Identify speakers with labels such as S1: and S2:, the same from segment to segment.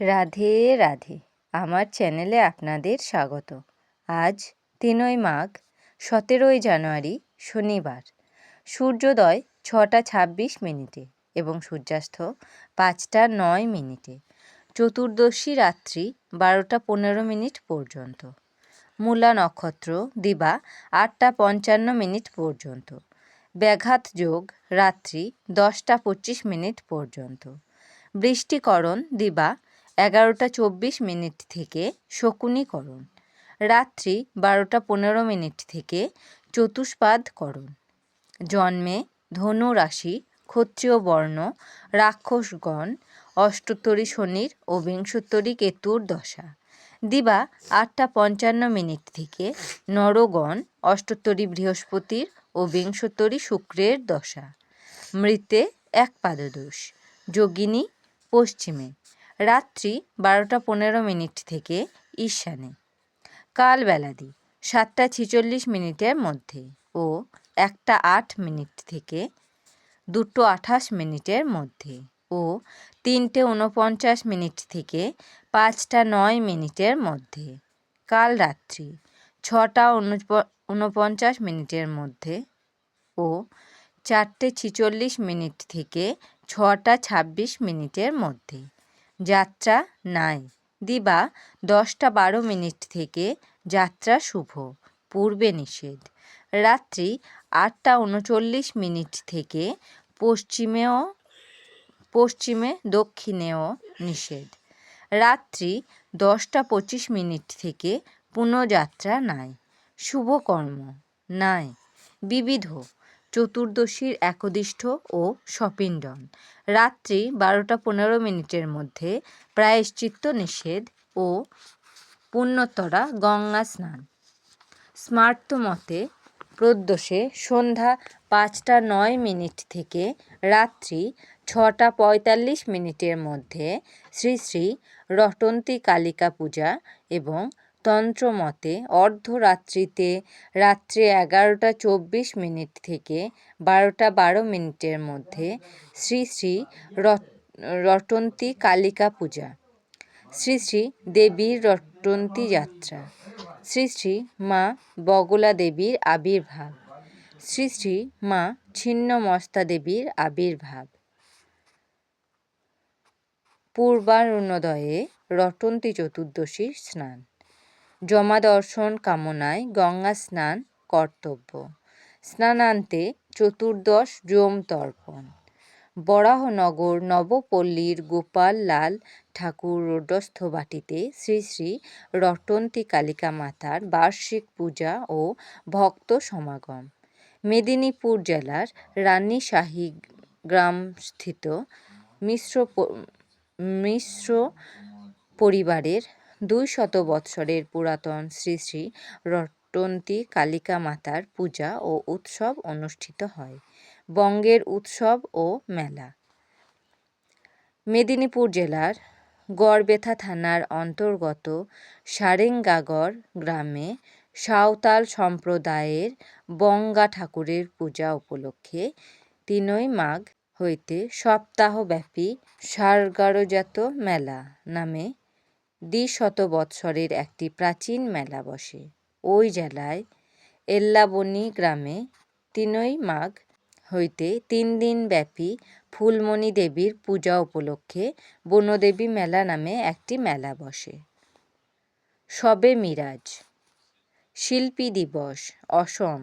S1: রাধে রাধে। আমার চ্যানেলে আপনাদের স্বাগত। আজ তিনই মাঘ, সতেরোই জানুয়ারি, শনিবার। সূর্যোদয় ছটা ছাব্বিশ মিনিটে এবং সূর্যাস্ত পাঁচটা নয় মিনিটে। চতুর্দশী রাত্রি বারোটা পনেরো মিনিট পর্যন্ত। মূলা নক্ষত্র দিবা আটটা পঞ্চান্ন মিনিট পর্যন্ত। ব্যাঘাত যোগ রাত্রি দশটা পঁচিশ মিনিট পর্যন্ত। বৃষ্টিকরণ দিবা এগারোটা চব্বিশ মিনিট থেকে শকুনিকরণ রাত্রি বারোটা পনেরো মিনিট থেকে চতুষ্পাদ চতুষ্পাদকরণ জন্মে ধনু রাশি, ক্ষত্রিয় বর্ণ, রাক্ষসগণ, অষ্টোত্তরী শনির ও বিংশোত্তরী কেতুর দশা। দিবা আটটা পঞ্চান্ন মিনিট থেকে নরগণ, অষ্টোত্তরী বৃহস্পতির ও বিংশোত্তরী শুক্রের দশা। মৃতে এক পাদদোষ। যোগিনী, পশ্চিমে। রাত্রি বারোটা পনেরো মিনিট থেকে ঈশানে। কাল বেলাদি সাতটা ছিচল্লিশ মিনিটের মধ্যে ও একটা আট মিনিট থেকে দুটো আঠাশ মিনিটের মধ্যে ও তিনটে উনপঞ্চাশ মিনিট থেকে পাঁচটা নয় মিনিটের মধ্যে। কাল রাত্রি ছটা উনপঞ্চাশ মিনিটের মধ্যে ও চারটে ছিচল্লিশ মিনিট থেকে ছটা ছাব্বিশ মিনিটের মধ্যে। যাত্রা নাই। দিবা দশটা বারো মিনিট থেকে যাত্রা শুভ, পূর্বে নিষেধ। রাত্রি আটটা উনচল্লিশ মিনিট থেকে পশ্চিমেও, পশ্চিমে দক্ষিণেও নিষেধ। রাত্রি দশটা পঁচিশ মিনিট থেকে পুনঃযাত্রা নাই। শুভকর্ম নাই। বিবিধ চতুর্দশীর একদিষ্ঠ ও সপিণ্ডন। রাত্রি বারোটা পনেরো মিনিটের মধ্যে প্রায়শ্চিত্ত নিষেধ ও পুণ্যতরা গঙ্গা স্নান। স্মার্ত মতে প্রদোষে সন্ধ্যা পাঁচটা নয় মিনিট থেকে রাত্রি ছটা পঁয়তাল্লিশ মিনিটের মধ্যে শ্রী শ্রী রটন্তী কালিকা পূজা এবং তন্ত্রমতে অর্ধরাত্রিতে রাত্রি এগারোটা চব্বিশ মিনিট থেকে বারোটা বারো মিনিটের মধ্যে শ্রী শ্রী রটন্তী কালিকা পূজা, শ্রী শ্রী দেবীর রটন্তী যাত্রা, শ্রী শ্রী মা বগলা দেবীর আবির্ভাব, শ্রী শ্রী মা ছিন্নমস্তা দেবীর আবির্ভাব। পূর্বারুণোদয়ে রটন্তী চতুর্দশীর স্নান। জমা দর্শন কামনায় গঙ্গা স্নান কর্তব্য। স্নানান্তে চতুর্দশ যম তর্পণ। বরাহনগর নবপল্লীর গোপাল লাল ঠাকুর রোডস্থ বাটিতে শ্রী শ্রী রটন্তী কালিকা মাতার বার্ষিক পূজা ও ভক্ত সমাগম। মেদিনীপুর জেলার রানীশাহী গ্রামস্থিত মিশ্র মিশ্র পরিবারের দুই শত বৎসরের পুরাতন শ্রী শ্রী রটন্তী কালিকা মাতার পূজা ও উৎসব অনুষ্ঠিত হয়। বঙ্গের উৎসব ও মেলা। মেদিনীপুর জেলার গড়বেথা থানার অন্তর্গত সারেঙ্গাগড় গ্রামে সাঁওতাল সম্প্রদায়ের বঙ্গা ঠাকুরের পূজা উপলক্ষে তিনই মাঘ হইতে সপ্তাহব্যাপী সারগারজাত মেলা নামে দ্বিশত বৎসরের একটি প্রাচীন মেলা বসে। ওই জেলায় এল্লাবনী গ্রামে তিনই মাঘ হইতে তিন দিন ব্যাপী ফুলমণি দেবীর পূজা উপলক্ষে বনদেবী মেলা নামে একটি মেলা বসে। সবে মিরাজ, শিল্পী দিবস, অসম,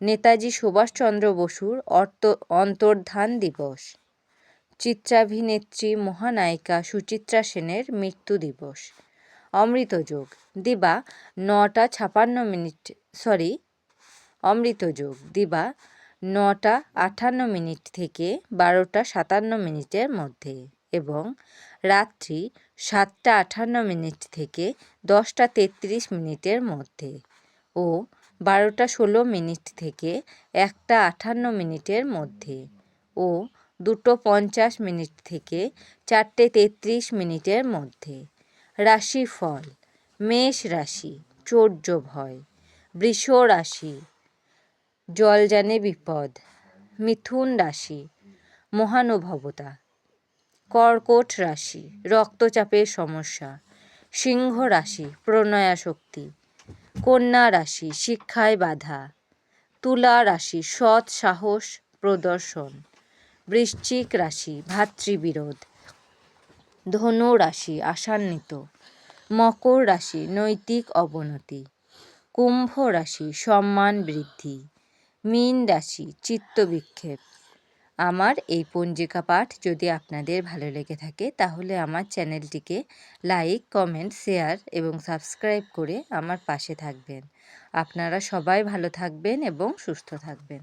S1: নেতাজি সুভাষচন্দ্র বসুর অর্ত, অন্তর্ধান দিবস। চিত্রাভিনেত্রী মহানায়িকা সুচিত্রা সেনের মৃত্যু দিবস। অমৃতযোগ দিবা নটা ছাপান্ন মিনিট সরি অমৃতযোগ দিবা নটা আটান্ন মিনিট থেকে বারোটা সাতান্ন মিনিটের মধ্যে এবং রাত্রি সাতটা আটান্ন মিনিট থেকে দশটা তেত্রিশ মিনিটের মধ্যে ও বারোটা ষোলো মিনিট থেকে একটা আটান্ন মিনিটের মধ্যে ও দুটো পঞ্চাশ মিনিট থেকে চারটে তেত্রিশ মিনিটের মধ্যে। রাশিফল, মেষ রাশি, চৌর্য ভয়, বৃষ রাশি জলজানে বিপদ, মিথুন রাশি, মহানুভবতা, কর্কট রাশি, রক্তচাপের সমস্যা, সিংহ রাশি, প্রণয়াশক্তি, কন্যা রাশি, শিক্ষায় বাধা, তুলা রাশি, সৎ সাহস, প্রদর্শন। বৃশ্চিক রাশি, ভাতৃবিরোধ। ধনু রাশি, আশান্বিত। মকর রাশি, নৈতিক অবনতি। কুম্ভ রাশি, সম্মান বৃদ্ধি। মীন রাশি চিত্তবিক্ষেপ আমার এই পঞ্জিকা পাঠ যদি আপনাদের ভালো লেগে থাকে, তাহলে আমার চ্যানেলটিকে লাইক, কমেন্ট, শেয়ার এবং সাবস্ক্রাইব করে আমার পাশে থাকবেন। আপনারা সবাই ভালো থাকবেন এবং সুস্থ থাকবেন।